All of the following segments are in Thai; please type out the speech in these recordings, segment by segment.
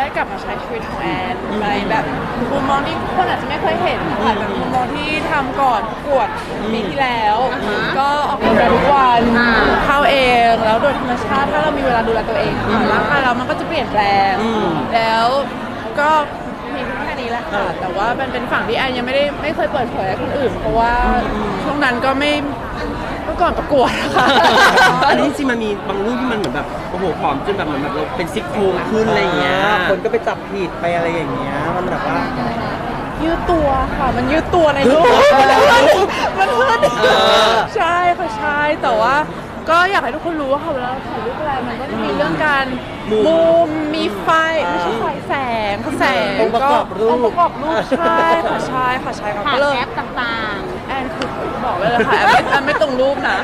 ได้กลับมาใช้ชีวิตของแอนในแบบมุมมองที่คนอาจจะไม่เคยเห็นค่ะแบบมุมมองที่ทำก่อนประกวดปีที่แล้ว ก็ออกกำลังกายทุกวันเข้าเองแล้วโดยธรรมชาติถ้าเรามีเวลาดูแลตัวเองค่ะร่างกายเรามันก็จะเปลี่ยนแปลงแล้วก็มีแค่นี้แหละค่ะ แต่ว่ามันเป็นฝั่งที่แอนยังไม่ได้ไม่เคยเปิดเผยให้คนอื่น เพราะว่าช่วงนั้นก็ไม่เมื่อก่อนประกวดนะคะอันนี้จริงๆมันมีบางรูปที่มันเหมือนแบบโอ้โหผอมจนแบบเหมือนแบบเราเป็นซิกโครงขึ้นอะไรอย่างเงี้ยคนก็ไปจับผิดไปอะไรอย่างเงี้ยมันแบบว่า ยืดตัวค่ะ มันยืดตัวในรูปมันขึ้นเออใช่ค่ะใช่แต่ว่าก็อยากให้ทุกคนรู้ว่าค่ะเวลาเราถ่ายรูปอะไรมันก็จะมีเรื่องการมุมมีไฟ ค์ประกอบรูป องค์ประกอบรูปใช่ค่ะใช่ค่ะใช่ค่ะผ่าก็นเลยแอปต่างแอนคือบอกเลยเลยค่ะแอนไม่แอนไม่ตรงรูปนะ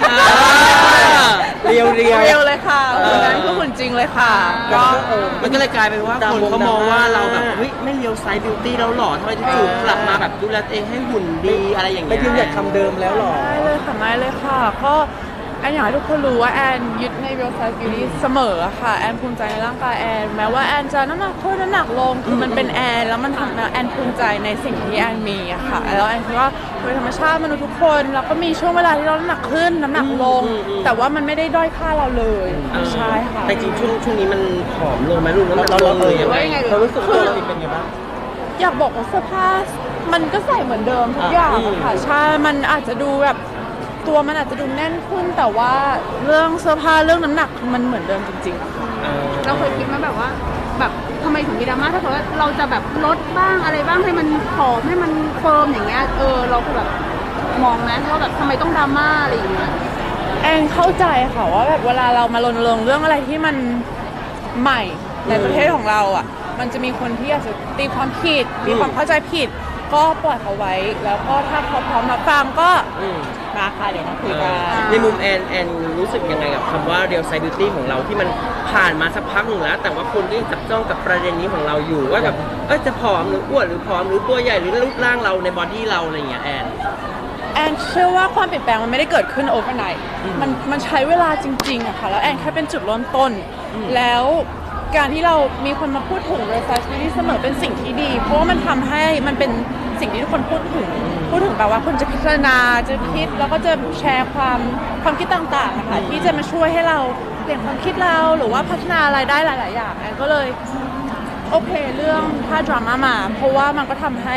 เรียวเรียวเรียวเลยค่ะวันนั้นก็หุ่นจริงเลยค่ะ ก็มันก็เลยกลายเป็นว่าคนเขามองว่าเราแบบเฮ้ยไม่เลียวไซส์บิวตี้แล้วหล่อทำไมจู่ๆกลับมาแบบดูแลตัวเองให้หุ่นดีอะไรอย่างไม่เงี้ยยืนหยัดคำเดิมแล้วหรอ ไม่เลยค่ะไม่เลยค่ะ ก็แอนอยากให้ทุกคนรู้ว่าแอนยึดใน real size beauty เสมอค่ะ แอนภูมิใจในร่างกายแอน แม้ว่าแอนจะน้ำหนักขึ้นน้ำหนักลงคือมันเป็นแอน แล้วมันทำให้แอนภูมิใจในสิ่งที่แอนมีอะค่ะ แล้วแอนคิดว่าโดยธรรมชาติมนุษย์ทุกคนเราก็มีช่วงเวลาที่เราน้ำหนักขึ้นน้ำหนักลง แต่ว่ามันไม่ได้ด้อยค่าเราเลยเออใช่ค่ะ แต่จริงๆช่วงช่วงนี้มันผอมลงไหมลูกน้ำหนักเราลเรางเอเลอยยังไงว่ายังไงเรารู้สึกตัวเราเองเป็นไงบ้างอยากบอกว่าเสื้อผ้ามันก็ใส่เหมือนเดิมทุกอย่างอะค่ะใช่ มันอาจจะดูแบบ ตัวมันอาจจะดูแน่นขึ้นแต่ว่าเรื่องเสื้อผ้าเรื่องน้ำหนักมันเหมือนเดิมจริงๆอะค่ะเออๆเราเคยคิดไหมแบบว่า แบบทำไมถึงมีดราม่าถ้าเกิดว่าเราจะแบบลดบ้างอะไรบ้างให้มันผอมให้มันเฟิร์มอย่างเงี้ยเออเราคือแบบมองไหมว่าแบบทำไมต้องดราม่าอะไรอย่างเงี้ยแอนเข้าใจค่ะว่าแบบเวลาเรามารณรงค์เรื่องอะไรที่มันใหม่ในประเทศของเราอะมันจะมีคนที่อาจจะตีความผิดมีความเข้าใจผิด ก็ปล่อยเขาไว้ แล้วก็ถ้าเขาพร้อมรับฟังก็อืมมาค่ะเดี๋ยวมาคุยกัน ในมุมแอนแอนรู้สึกยังไงกับคำว่าเรียลไซบิวตี้ของเราที่มันผ่านมาสักพักหนึ่งแล้ว แต่ว่าคนก็ยังจับจ้องกับประเด็นนี้ของเราอยู่ว่าแบบเอ้ยจะผอมหรืออ้วนหรือผอมหรือตัวใหญ่หรือรูปร่างเราในบอดี้เราอะไรอย่างเงี้ยแอน แอนเชื่อว่าความเปลี่ยนแปลงมันไม่ได้เกิดขึ้นโอเวอร์ไนท์มันมันใช้เวลาจริงๆอะค่ะ แล้วแอนแค่เป็นจุดเริ่มต้น แล้ว การที่เรามีคนมาพูดถึง r e s i z e beauty เสมอเป็นสิ่งที่ดี เพราะว่ามันทำให้มันเป็นสิ่งที่ทุกคนพูดถึง พูดถึงแบบว่าคนจะพิจารณาจะคิดแล้วก็จะแชร์ความความคิดต่างๆอะคะที่จะมาช่วยให้เราเปลี่ยนความคิดเราหรือว่าพัฒนาอะไรได้หลาย ๆ อย่างแอนก็เลยโอเคเรื่องถ้าดราม่ามา เพราะว่ามันก็ทำให้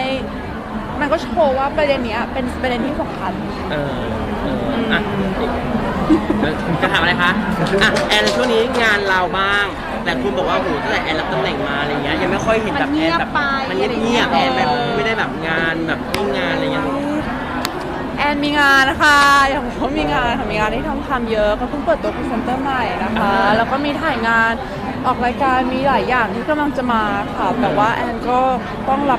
มันก็โชว์ว่าประเด็นเนี้ยเป็นประเด็นที่สำคัญเออเอออะ จะถามอะไรคะอะแอนช่วงนี้งานเราบ้าง แต่คุณบอกว่าโหตั้งแต่แอนรับตำแหน่งมาอะไรเงี้ยยังไม่ค่อยเห็นแบบแอนแบบมันเงียบๆแอนแบบไม่ได้แบบงานแบบมีงานอะไรเงี้ยแอนมีงานนะคะอย่างผมก็มีงานค่ะมีงานที่ต้องทำเยอะก็เพิ่งเปิดตัวพรีเซนเตอร์ใหม่นะคะ แล้วก็มีถ่ายงานออกรายการมีหลายอย่างที่กำลังจะมาค่ะแต่ว่าแอนก็ต้องรับ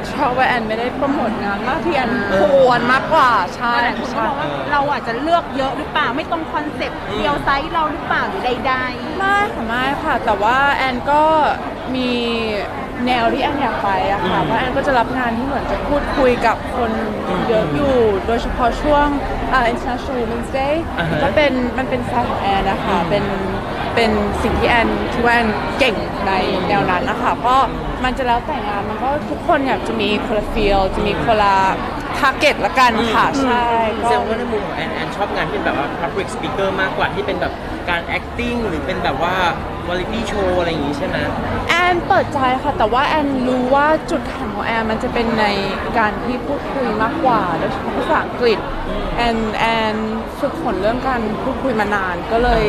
ผิดชอบว่าแอนไม่ได้โปรโมทงานมากที่แอนควรมากกว่าใช่หลายคนก็ใช่บอกว่าเราอาจจะเลือกเยอะหรือเปล่าไม่ตรงคอนเซ็ปต์เดียวไซส์เราหรือเปล่าหรือใดไม่ค่ะไม่ค่ะ แต่ว่าแอนก็มีแนวที่แอนอยากไปอะค่ะเพราะแอนก็จะรับงานที่เหมือนจะพูดคุยกับคนเยอะอยู่ โดยเฉพาะช่วงอ่า International Women's Day อ่าฮะ ก็เป็นมันเป็นสไตล์ของแอนนะคะเป็น เป็นสิ่งที่แอนคิดว่าแอนเก่งในแนวนั้นนะคะเพราะมันจะแล้วแต่งานมันก็ทุกคนอยากจะมีคนละฟีลจะมีคนละทาร์เก็ตละกันค่ะ ใช่แสก็ดงว่าในมุมของแอนแอนชอบงานที่เป็นแบบว่า public speaker มากกว่าที่เป็นแบบการ acting หรือเป็นแบบว่า quality show อะไรอย่างงี้ใช่ไหม แอนเปิดใจค่ะแต่ว่าแอนรู้ว่าจุดแข็งของแอนมันจะเป็นในการที่พูดคุยมากกว่าโดยเฉพาะภาษาอังกฤษแอนแอนฝึกฝนเรื่องการพูดคุยมานานก็เลย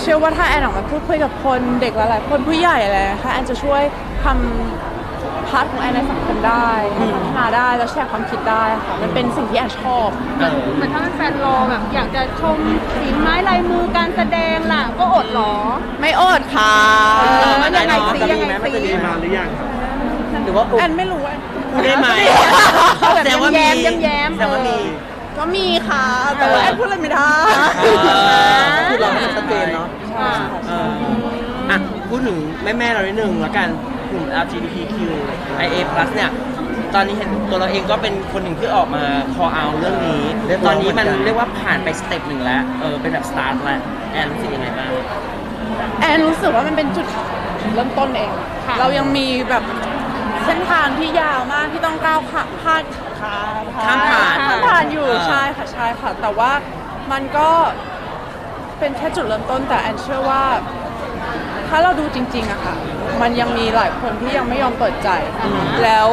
เชื่อว่าถ้าแอนออกมาพูดคุยกับคนเด็กหลายๆคนผู้ใหญ่อะไรนะคะแอนจะช่วยทำพาร์ทของแอนในสังคมได้พัฒนาได้แล้วแชร์ความคิดได้ค่ะมันเป็นสิ่งที่แอนชอบ เหมือนเหมือนถ้าแฟนรอแบบอยากจะชมฝีไม้ลายมือการแสดงล่ะก็อดหรอ ไม่อดค่ะมันยังไงสิจะยังมีไงไหมมันสิจะมีมาหรือยังหรือว่าแอนไม่รู้ว่าพูดได้ไหมแบบแสดงว่ามีแย้มๆแยมแสดงว่ามี ก็มีค่ะ แต่ว่าแอนพูดอะไรไม่ได้คือเราไม่ชัดเจนเนาะใช่เอออะพูดถึงแม่แม่ๆเรานิดนึงแล้วกันกลุ่ม LGBTQ IA+ เนี่ย ตอนนี้เห็นตัวเราเองก็เป็นคนหนึ่งที่ออกมา call out เรื่องนี้ เรียกร้ตอองนนี้มันเหมือนกันเรียกว่าผ่านไปสเต็ปหนึ่งแล้ว เออ เป็นแบบสตาร์ทแล้วแอนรู้สึกยังไงบ้าง แอนรู้สึกว่ามันเป็นจุดเริ่มต้นเองค่ะเรายังมีแบบ เส้นทางที่ยาวมากที่ต้องก้าวขาพาดขาข้ามผ่านข้ามผ่านอยู่เออใช่ค่ะใช่ค่ะ แต่ว่ามันก็เป็นแค่จุดเริ่มต้นแต่แอนเชื่อว่า ถ้าเราดูจริงๆอะค่ะ มันยังมีหลายคนที่ยังไม่ยอมเปิดใจ แล้ว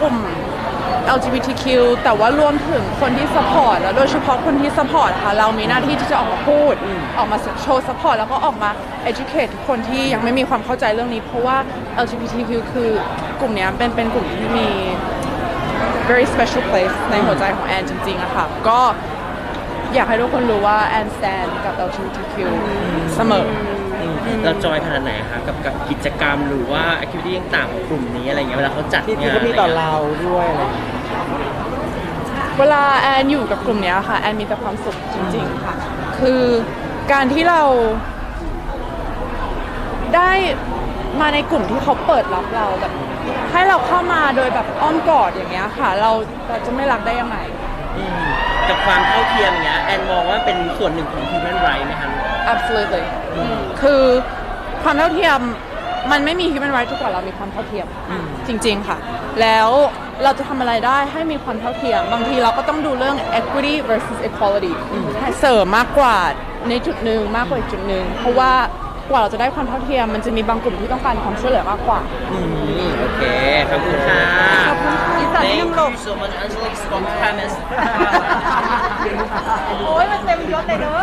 กลุ่ม LGBTQ แต่ว่ารวมถึงคนที่ support แล้วโดยเฉพาะคนที่ support ค่ะ เรามีหน้าที่ที่จะออกมาพูด ออกมาโชว์ support แล้วก็ออกมา educate คนที่ยังไม่มีความเข้าใจเรื่องนี้ เพราะว่า LGBTQ คือกลุ่มเนี้ยเป็นเป็นกลุ่มที่มี very special place ในหัวใจของแอนจริงๆอะค่ะ ก็อยากให้ทุกคนรู้ว่าแอน stand กับ LGBTQ เสมอ เราจอยขนาดไหนคะกับกับกิจกรรมหรือว่าแอคทิวิตี้ต่างๆของกลุ่มนี้อะไรเงี้ยเวลาเขาจัดที่งานเขามีต่อเราด้วยอะไรอย่างเงี้ยเวลาแอนอยู่กับกลุ่มเนี้ยค่ะแอนมีแต่ความสุขจริง ๆ ค่ะ คือการที่เราได้มาในกลุ่มที่เขาเปิดรับเราแบบให้เราเข้ามาโดยแบบอ้อมกอดอย่างเงี้ยค่ะ เราเราจะไม่รักได้ยังไงอืมกับความเท่าเทียมอย่างเงี้ยแอนมองว่าเป็นส่วนหนึ่งของ human right ไหมคะ absolutely คือความเท่าเทียมมันไม่มี human right ทุกกว่าเรามีความเท่าเทียมจริง ๆ ค่ะ แล้วเราจะทำอะไรได้ให้มีความเท่าเทียม บางทีเราก็ต้องดูเรื่อง equity versus equality ให้เสริมมากกว่าในจุดหนึ่งมากกว่าอีกจุดหนึ่งเพราะว่ากว่าเราจะได้ความเท่าเทียม มันจะมีบางกลุ่มที่ต้องการความช่วยเหลือมากกว่าอืมโอเค ขอบคุณค่ะขอบคุณค่ะอินเสิร์ตนิดนึงลูก so much Angelique Scott Thomas โอ้ยมันเต็มยศเลยเนอะ